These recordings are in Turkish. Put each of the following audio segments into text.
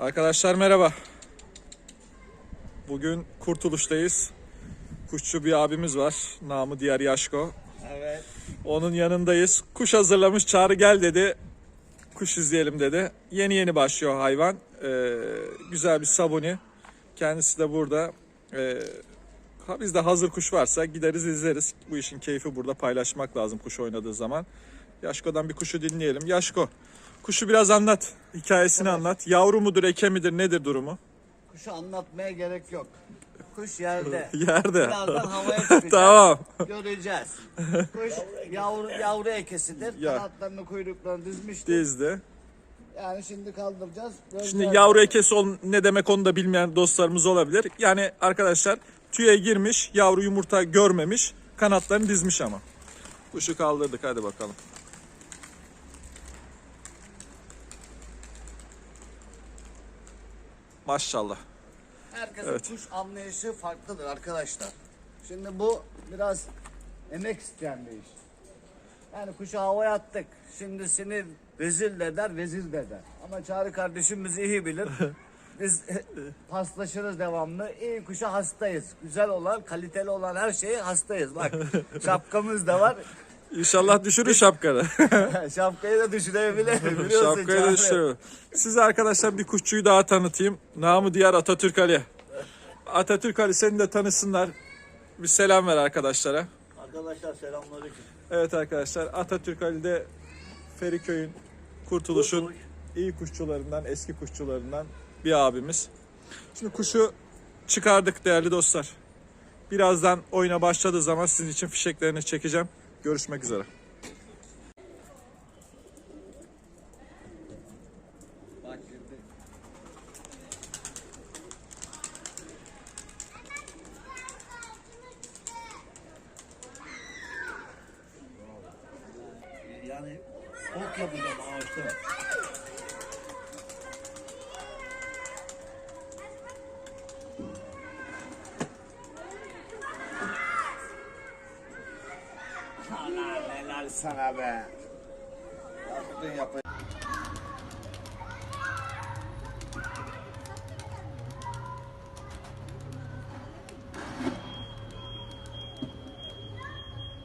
Arkadaşlar merhaba. Bugün Kurtuluş'tayız. Kuşçu bir abimiz var. Namı diğer Yaşko. Evet. Onun yanındayız. Kuş hazırlamış. Çağrı gel dedi. Kuş izleyelim dedi. Yeni yeni başlıyor hayvan. Ee, güzel bir sabuni. Kendisi de burada. Ee, ha bizde hazır kuş varsa gideriz izleriz. Bu işin keyfi burada paylaşmak lazım kuş oynadığı zaman. Yaşko'dan bir kuşu dinleyelim. Yaşko, kuşu biraz anlat. Hikayesini anlat. Yavru mudur, eke midir, nedir durumu? Kuşu anlatmaya gerek yok. Kuş yerde. Yerde. Birazdan havaya çıkacak. tamam. Göreceğiz. Kuş yavru, yavru ekesidir. Ya. Kanatlarını kuyruklarını dizmiştir. Dizdi. Yani şimdi kaldıracağız. Göreceğiz. Şimdi yavru ekesi ol- ne demek onu da bilmeyen dostlarımız olabilir. Yani arkadaşlar tüye girmiş, yavru yumurta görmemiş, kanatlarını dizmiş ama. Kuşu kaldırdık hadi bakalım. Maşallah. Herkesin Evet. kuş anlayışı farklıdır arkadaşlar. Şimdi bu biraz emek isteyen bir iş. Yani kuşu havaya attık. Şimdi seni vezil de der, vezil de der. Ama Çağrı kardeşimiz iyi bilir. Biz paslaşırız devamlı. İyi kuşa hastayız. Güzel olan, kaliteli olan her şeye hastayız. Bak şapkamız da var. İnşallah düşürür şapkanı. Şapkayı da düşürebilir. Şapkayı da düşürür. Size arkadaşlar bir kuşçuyu daha tanıtayım. Namı diğer Atatürk Ali. Atatürk Ali seni de tanısınlar. Bir selam ver arkadaşlara. Arkadaşlar selamünaleyküm. Evet arkadaşlar Atatürk Ali de Feriköy'ün Kurtuluş'un Kurtuluş. iyi kuşçularından, eski kuşçularından bir abimiz. Şimdi kuşu çıkardık değerli dostlar. Birazdan oyuna başladığı zaman sizin için fişeklerini çekeceğim. Görüşmek üzere. Bak girdi. Yani ok yapacağım ağaçta. Sana helal sana be. Yaptın yapın.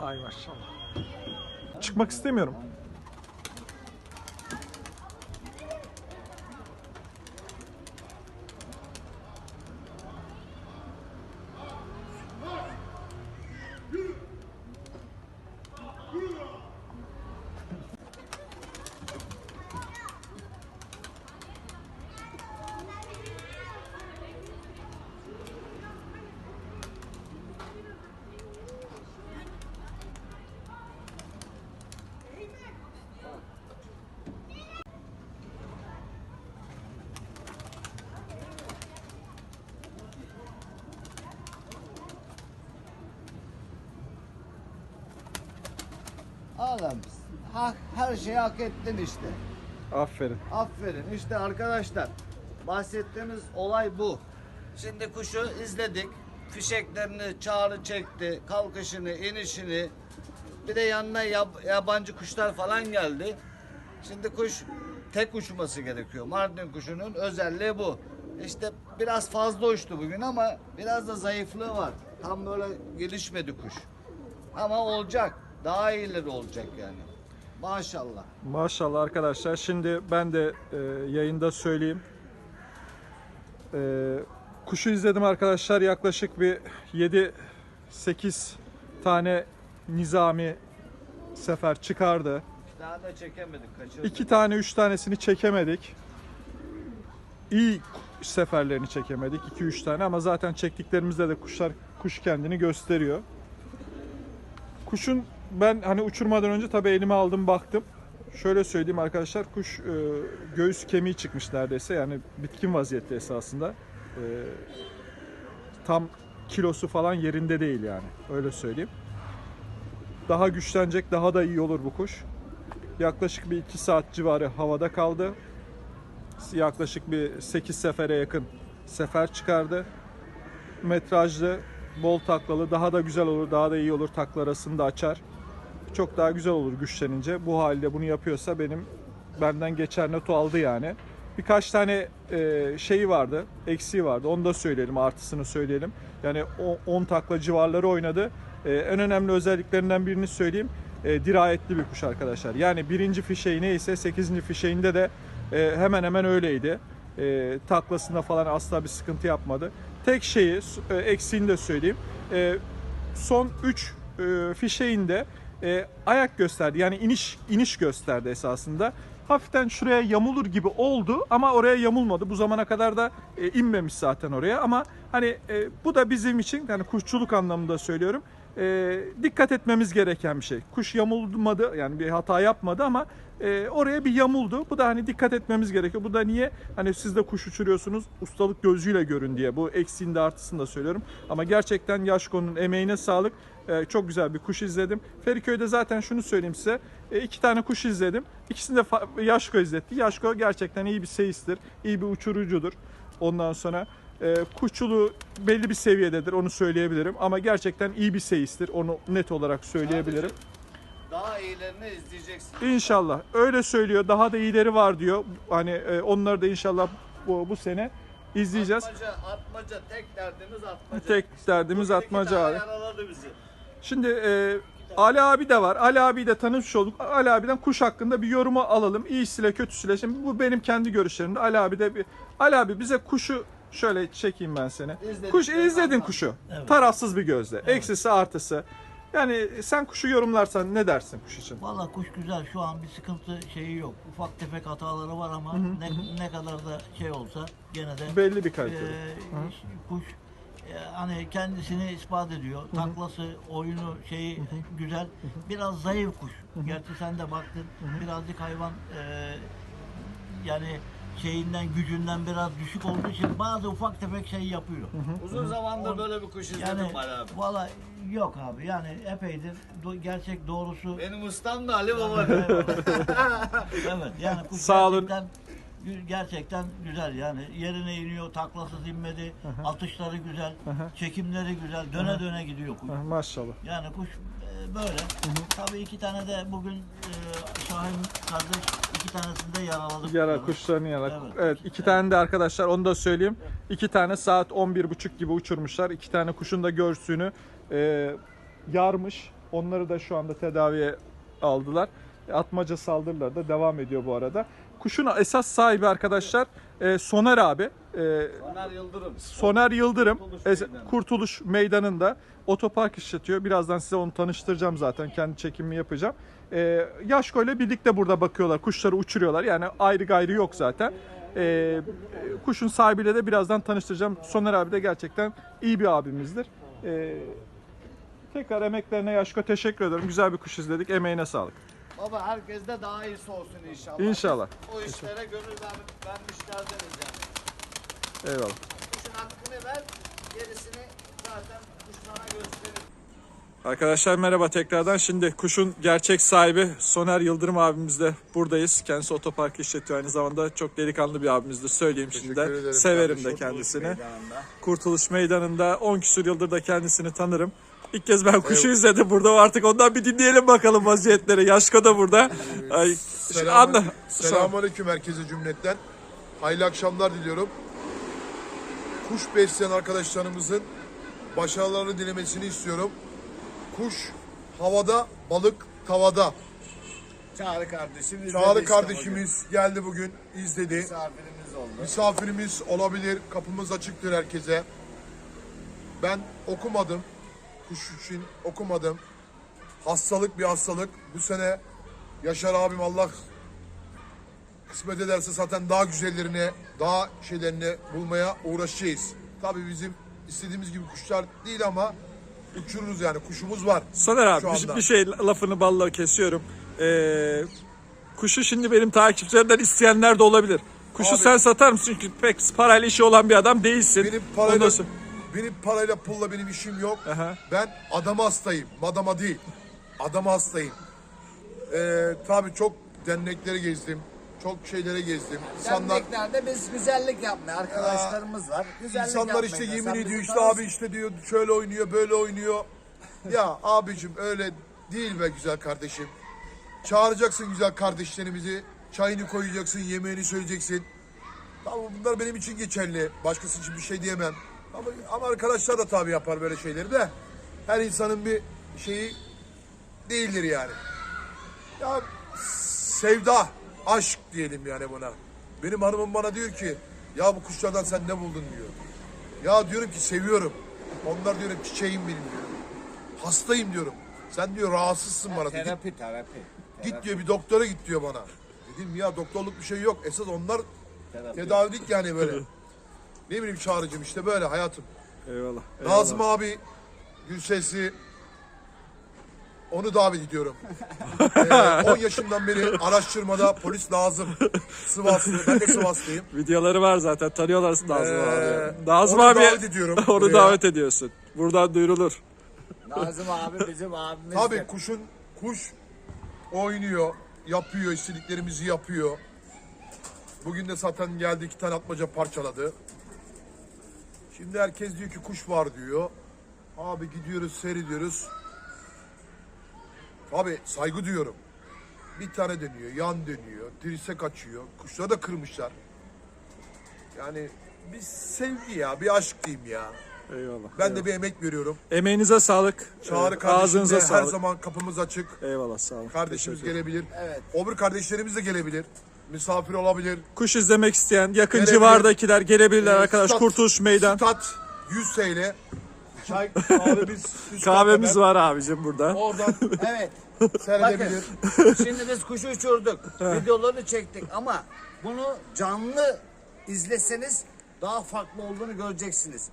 Ay maşallah. Çıkmak istemiyorum. Oğlum hak, her şeyi hak ettin işte. Aferin. Aferin işte arkadaşlar. Bahsettiğimiz olay bu. Şimdi kuşu izledik. Fişeklerini çağrı çekti. Kalkışını, inişini. Bir de yanına yab- yabancı kuşlar falan geldi. Şimdi kuş tek uçması gerekiyor. Mardin kuşunun özelliği bu. İşte biraz fazla uçtu bugün ama biraz da zayıflığı var. Tam böyle gelişmedi kuş. Ama olacak. Daha iyileri olacak yani. Maşallah. Maşallah arkadaşlar. Şimdi ben de e, yayında söyleyeyim. E, kuşu izledim arkadaşlar. Yaklaşık bir 7-8 tane nizami sefer çıkardı. Daha da çekemedik, kaçırdık. İki tane, üç tanesini çekemedik. İyi seferlerini çekemedik. 2-3 tane ama zaten çektiklerimizde de kuşlar kuş kendini gösteriyor. Kuşun ben hani uçurmadan önce tabii elime aldım baktım. Şöyle söyleyeyim arkadaşlar kuş e, göğüs kemiği çıkmış neredeyse yani bitkin vaziyette esasında. E, tam kilosu falan yerinde değil yani öyle söyleyeyim. Daha güçlenecek daha da iyi olur bu kuş. Yaklaşık bir 2 saat civarı havada kaldı. Yaklaşık bir 8 sefere yakın sefer çıkardı. Metrajlı, bol taklalı daha da güzel olur, daha da iyi olur. Takla arasını da açar. Çok daha güzel olur güçlenince. Bu halde bunu yapıyorsa benim benden geçer notu aldı yani. birkaç tane e, şeyi vardı, eksiği vardı. Onu da söyleyelim, artısını söyleyelim. Yani o 10 takla civarları oynadı. E, en önemli özelliklerinden birini söyleyeyim. E, dirayetli bir kuş arkadaşlar. Yani birinci fişeği neyse 8. fişeğinde de e, hemen hemen öyleydi. E, taklasında falan asla bir sıkıntı yapmadı. Tek şeyi, e, eksiğini de söyleyeyim. E, son 3 e, fişeğinde e, ayak gösterdi. Yani iniş iniş gösterdi esasında. Hafiften şuraya yamulur gibi oldu ama oraya yamulmadı. Bu zamana kadar da e, inmemiş zaten oraya ama hani e, bu da bizim için yani kuşçuluk anlamında söylüyorum. E, dikkat etmemiz gereken bir şey. Kuş yamulmadı yani bir hata yapmadı ama e, oraya bir yamuldu. Bu da hani dikkat etmemiz gerekiyor. Bu da niye? Hani siz de kuş uçuruyorsunuz ustalık gözüyle görün diye. Bu eksiğini de artısını da söylüyorum. Ama gerçekten Yaşko'nun emeğine sağlık. E, çok güzel bir kuş izledim. Feriköy'de zaten şunu söyleyeyim size. E, iki tane kuş izledim. İkisini de Yaşko izletti. Yaşko gerçekten iyi bir seyistir. iyi bir uçurucudur. Ondan sonra e, kuşçuluğu belli bir seviyededir. Onu söyleyebilirim. Ama gerçekten iyi bir seyistir. Onu net olarak söyleyebilirim. Daha iyilerini izleyeceksin. İnşallah. Öyle söylüyor. Daha da iyileri var diyor. Hani e, onları da inşallah bu, bu sene izleyeceğiz. Atmaca, atmaca tek derdimiz atmaca. Tek derdimiz atmaca abi. yaraladı bizi. Şimdi e, Ali abi de var. Ali abiyi de tanışmış olduk. Ali abiden kuş hakkında bir yorumu alalım. İyisiyle kötüsüyle. Şimdi bu benim kendi görüşlerimde. Ali abi de bir Ali abi bize kuşu şöyle çekeyim ben seni. İzledik. Kuş izledin kuşu. Evet. Tarafsız bir gözle. Eksisi artısı. Yani sen kuşu yorumlarsan ne dersin kuş için? Valla kuş güzel şu an bir sıkıntı şeyi yok. Ufak tefek hataları var ama ne, ne kadar da şey olsa gene de Belli bir e, kalite. kuş e, hani kendisini ispat ediyor. Taklası, oyunu şeyi güzel. Biraz zayıf kuş. Gerçi sen de baktın. Birazcık hayvan e, yani şeyinden gücünden biraz düşük olduğu için bazı ufak tefek şey yapıyor. Uzun zamandır böyle bir kuş izledim Yani Ali abi. valla yok abi. Yani epeydir do- gerçek doğrusu Benim ustam da Ali Baba. evet yani kuş Sağ olun. gerçekten gü- gerçekten güzel yani. Yerine iniyor taklasız inmedi atışları güzel çekimleri güzel döne döne gidiyor kuş. Ha, Maşallah. yani kuş e, böyle. Tabii iki tane de bugün e, Şahin kardeş iki tanesini de yaraladık Yara kuşlarını yara. Evet. Evet. iki tane de arkadaşlar onu da söyleyeyim. İki tane saat 11.30 gibi uçurmuşlar. İki tane kuşun da göğsünü e, yarmış. Onları da şu anda tedaviye aldılar. Atmaca saldırıları da devam ediyor bu arada. Kuşun esas sahibi arkadaşlar e, Soner abi. E, Ömer Yıldırım. Soner Yıldırım Kurtuluş es- Meydanı. Kurtuluş Meydanı'nda otopark işletiyor. Birazdan size onu tanıştıracağım zaten. Kendi çekimimi yapacağım. Ee, Yaşko ile birlikte burada bakıyorlar. Kuşları uçuruyorlar. Yani ayrı gayrı yok zaten. E, kuşun sahibiyle de birazdan tanıştıracağım. Soner abi de gerçekten iyi bir abimizdir. Ee, tekrar emeklerine Yaşko teşekkür ederim. Güzel bir kuş izledik. Emeğine sağlık. Baba herkes de daha iyisi olsun inşallah. İnşallah. O işlere gönül ver, vermişlerdiniz yani. Eyvallah. Kuşun hakkını ver, gerisini zaten kuş sana gösterir. Arkadaşlar merhaba tekrardan. Şimdi kuşun gerçek sahibi Soner Yıldırım abimizle buradayız. Kendisi otopark işletiyor aynı zamanda. Çok delikanlı bir abimizdir söyleyeyim şimdi Teşekkür de. ederim Severim de kendisini. Kurtuluş Meydanı'nda 10 küsur yıldır da kendisini tanırım. İlk kez ben kuşu Evet. izledim burada. Artık ondan bir dinleyelim bakalım vaziyetleri. Yaşko da burada. Ay, anla. Selam, Selamünaleyküm herkese cümletten. Hayırlı akşamlar diliyorum. Kuş besleyen arkadaşlarımızın başarılarını dilemesini istiyorum. Kuş havada, balık tavada. Çağrı kardeşim izledi Çağrı kardeşimiz geldi bugün, bugün. izledi. Misafirimiz oldu. Misafirimiz olabilir, kapımız açıktır herkese. Ben okumadım, kuş için okumadım. Hastalık bir hastalık. Bu sene Yaşar abim Allah kısmet ederse zaten daha güzellerini, daha şeylerini bulmaya uğraşacağız. Tabii bizim istediğimiz gibi kuşlar değil ama uçururuz yani kuşumuz var. Soner abi bir, bir şey lafını balla kesiyorum. Ee, kuşu şimdi benim takipçilerimden isteyenler de olabilir. Kuşu Abi- sen satar mısın? Çünkü pek parayla işi olan bir adam değilsin. Benim Ondan parayla, sonra- benim parayla pulla benim işim yok. Aha. Ben adama hastayım. Madama değil. Adama hastayım. Ee, tabii çok dernekleri gezdim. Çok şeylere gezdim. İnsanlar, Derneklerde biz güzellik yapmaya arkadaşlarımız var. Güzellik insanlar işte yemin Sen ediyor işte abi işte diyor şöyle oynuyor böyle oynuyor. ya abicim öyle değil be güzel kardeşim. Çağıracaksın güzel kardeşlerimizi. Çayını koyacaksın, yemeğini söyleyeceksin. Tamam bunlar benim için geçerli. Başkası için bir şey diyemem. Ama, ama arkadaşlar da tabii yapar böyle şeyleri de. Her insanın bir şeyi değildir yani. Ya sevda, aşk diyelim yani buna. Benim hanımım bana diyor ki ya bu kuşlardan sen ne buldun diyor. Ya diyorum ki seviyorum. Onlar diyorum çiçeğim benim diyor. Hastayım diyorum. Sen diyor rahatsızsın bana. Git, Terapi terapi. git diyor bir doktora git diyor bana. Dedim ya doktorluk bir şey yok. Esas onlar Terapi. tedavilik yani böyle. ne bileyim çağrıcım işte böyle hayatım. Eyvallah. Nazım abi, Gülses'i onu davet ediyorum. ee, 10 yaşından beri araştırmada polis lazım. Sivaslı, ben de Sivaslıyım. Videoları var zaten. Tanıyorlar Nazım Ee, abi. Nazım onu abi davet ediyorum onu buraya. davet ediyorsun. Buradan duyurulur. Nazım abi bizim abimiz. Tabii kuşun kuş oynuyor, yapıyor, istediklerimizi yapıyor. Bugün de zaten geldi iki tane atmaca parçaladı. Şimdi herkes diyor ki kuş var diyor. Abi gidiyoruz seyrediyoruz. Abi saygı duyuyorum. Bir tane dönüyor, yan dönüyor, dirsek açıyor. Kuşları da kırmışlar. Yani bir sevgi ya, bir aşk diyeyim ya. Eyvallah. Ben de bir emek veriyorum. Emeğinize sağlık. Çağrı kardeşim Ağzınıza her sağlık. zaman kapımız açık. Eyvallah sağ olun. Kardeşimiz gelebilir. Evet. Öbür kardeşlerimiz de gelebilir. Misafir olabilir. Kuş izlemek isteyen yakın Gelebilir. civardakiler gelebilirler Ee, arkadaş. stat- Kurtuluş Meydan. Stat 100 TL. Çay kahvemiz üst Kahvemiz katta var abicim burada. Oradan Evet. seyredebilir. Şimdi biz kuşu uçurduk. videoları çektik ama bunu canlı izleseniz daha farklı olduğunu göreceksiniz.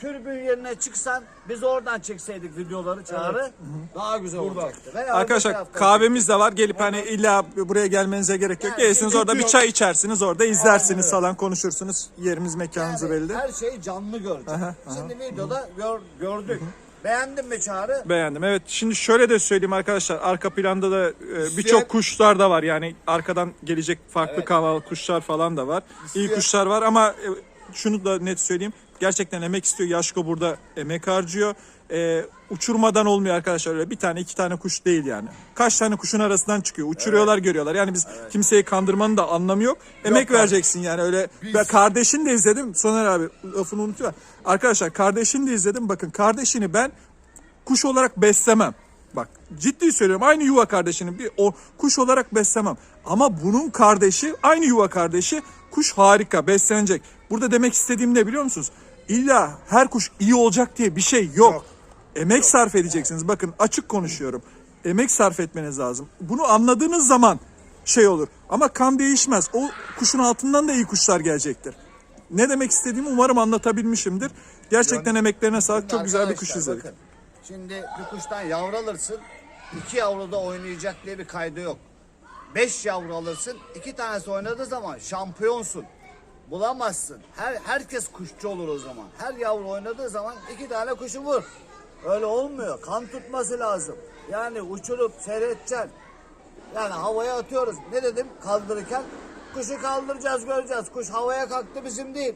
Türbün yerine çıksan biz oradan çekseydik videoları çağrı daha güzel olacaktı. Veya öbür Arkadaşlar taraftan kahvemiz de var. Gelip hani illa buraya gelmenize gerek yok. Yani Gelirsiniz şimdi orada bir yok. çay içersiniz. Orada izlersiniz falan konuşursunuz. Yerimiz mekanımız Yani belli. Her şeyi canlı göreceğiz. Şimdi videoda gör- gördük. Beğendin mi Çağrı? Beğendim. Evet. Şimdi şöyle de söyleyeyim arkadaşlar. Arka planda da e, birçok kuşlar da var. Yani arkadan gelecek farklı kaval kuşlar falan da var. İyi kuşlar var ama e, şunu da net söyleyeyim. Gerçekten emek istiyor. Yaşko burada emek harcıyor. E, uçurmadan olmuyor arkadaşlar. Öyle bir tane iki tane kuş değil yani. Kaç tane kuşun arasından çıkıyor. Uçuruyorlar görüyorlar. Yani biz kimseyi kandırmanın da anlamı yok. Emek kardeşim. vereceksin yani öyle. Biz- Ben kardeşini de izledim. Soner abi lafını unutuyor. Arkadaşlar kardeşini de izledim. Bakın kardeşini ben kuş olarak beslemem. Bak ciddi söylüyorum aynı yuva kardeşini bir o kuş olarak beslemem. Ama bunun kardeşi aynı yuva kardeşi kuş harika beslenecek. Burada demek istediğim ne biliyor musunuz? İlla her kuş iyi olacak diye bir şey yok. Yok. Emek sarf edeceksiniz. Bakın açık konuşuyorum. Emek sarf etmeniz lazım. Bunu anladığınız zaman şey olur. Ama kan değişmez. O kuşun altından da iyi kuşlar gelecektir. Ne demek istediğimi umarım anlatabilmişimdir. Gerçekten emeklerine sağlık. Çok güzel bir kuş izledik. bakın, Şimdi bir kuştan yavru alırsın. iki yavru da oynayacak diye bir kaydı yok. Beş yavru alırsın. iki tanesi oynadığı zaman şampiyonsun. Bulamazsın. Her herkes kuşçu olur o zaman. Her yavru oynadığı zaman iki tane kuşu vur. Öyle olmuyor. Kan tutması lazım. Yani uçurup seyredeceksin. Yani havaya atıyoruz. Ne dedim kaldırırken? Kuşu kaldıracağız göreceğiz. Kuş havaya kalktı bizim değil.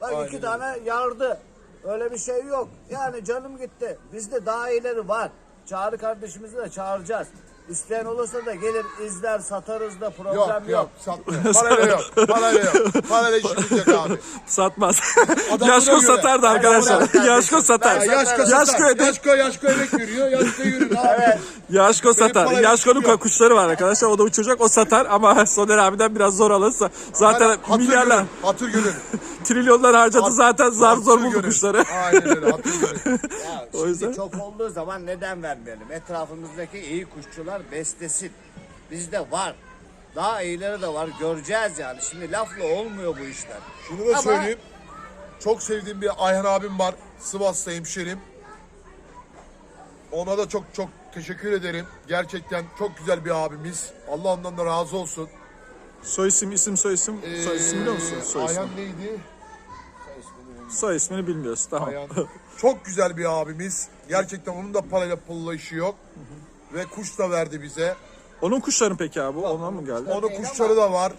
Bak Aynen iki tane yardı. Öyle bir şey yok. Yani canım gitti. Bizde daha iyileri var. Çağrı kardeşimizi de çağıracağız. İsteyen olursa da gelir izler satarız da problem Yok yok. yok satmıyor. Parayla yok. Parayla yok. Parayla işimiz yok abi. Satmaz. Adamına Yaşko göre. satardı arkadaşlar. Göre. Yaşko satar. Ya Yaşko satar. Yaşko, Yaşko emek veriyor. Yaşko yürür abi. Evet. Yaşko satar. Yaşko'nun yok. kuşları var arkadaşlar. O da uçacak. O satar ama Soner abiden biraz zor alırsa zaten Hatır milyarlar, Hatır gönül. trilyonlar harcadı zaten zar zor buldu gönül. kuşları. Aynen öyle hatır gönül. Ya O şimdi yüzden- çok olduğu zaman neden vermeyelim? Etrafımızdaki iyi kuşçular beslesin. Bizde var. Daha iyileri de var. Göreceğiz yani. Şimdi lafla olmuyor bu işler. Şunu da Ama- söyleyeyim. Çok sevdiğim bir Ayhan abim var. Sivas'ta hemşerim. Ona da çok çok teşekkür ederim. Gerçekten çok güzel bir abimiz. Allah ondan da razı olsun. Soy isim, isim, soy isim. soy isim biliyor musun? Ee, Soy ismi. Ayhan neydi? Soy ismini bilmiyoruz. Tamam. Ayhan. Çok güzel bir abimiz. Gerçekten onun da parayla pulla işi yok. Ve kuş da verdi bize. Onun kuşların peki abi? Ona mı geldi? Onun kuşları da var.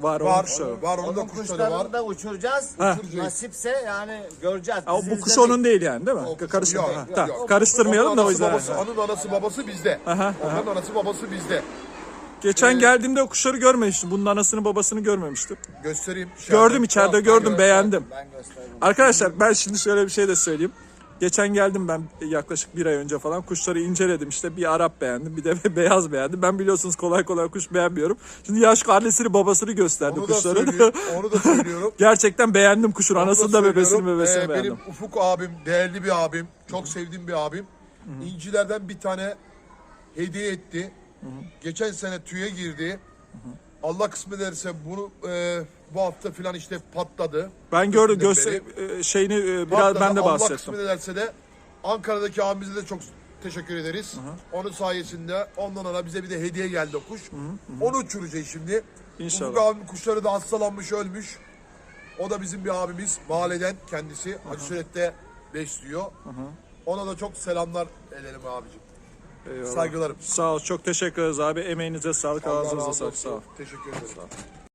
Var, onun Var. kuşları. Var. Onun da Onun kuşları var. kuşlarını da uçuracağız. Ha. Nasipse yani göreceğiz. Ha, bu kuş izledik. onun değil yani değil mi? O kuş- Karıştırma. yok, Ha, yok, tamam. yok. Karıştırmayalım Onun da o anası yüzden. Babası, onun anası babası bizde. Aha, Onların anası babası bizde. Geçen Ee, geldiğimde o kuşları görmemiştim. Bunun anasını babasını görmemiştim. Göstereyim. Gördüm içeride Tamam, gördüm ben beğendim. Ben gösteririm. Arkadaşlar ben şimdi şöyle bir şey de söyleyeyim. Geçen geldim ben yaklaşık bir ay önce falan kuşları inceledim işte bir Arap beğendim bir de beyaz beğendim. Ben biliyorsunuz kolay kolay kuş beğenmiyorum. Şimdi yaş annesini babasını gösterdi Onu da. Onu da söylüyorum. Gerçekten beğendim kuşun Onu da anasını da bebesini söylüyorum. bebesini Ee, beğendim. Benim Ufuk abim, değerli bir abim, çok sevdiğim bir abim. İncilerden bir tane hediye etti. Geçen sene tüye girdi. Allah kısmet ederse bunu e, bu hafta filan işte patladı. Ben gördüm göster e, şeyini e, biraz Patladı. ben de Allah bahsettim. kısmet ederse de Ankara'daki abimize de çok teşekkür ederiz. Onun sayesinde ondan sonra bize bir de hediye geldi o kuş. Onu uçuracağız şimdi. İnşallah. Ufuk abim kuşları da hastalanmış ölmüş. O da bizim bir abimiz. Mahalleden kendisi. Hacı Suret'te besliyor. Ona da çok selamlar ederim abicim. Eyvallah. Saygılarım. Sağ ol çok teşekkür ederiz abi emeğinize sağlık Allah ağzınıza razı sağlık olsun. sağ ol. Teşekkür ederim.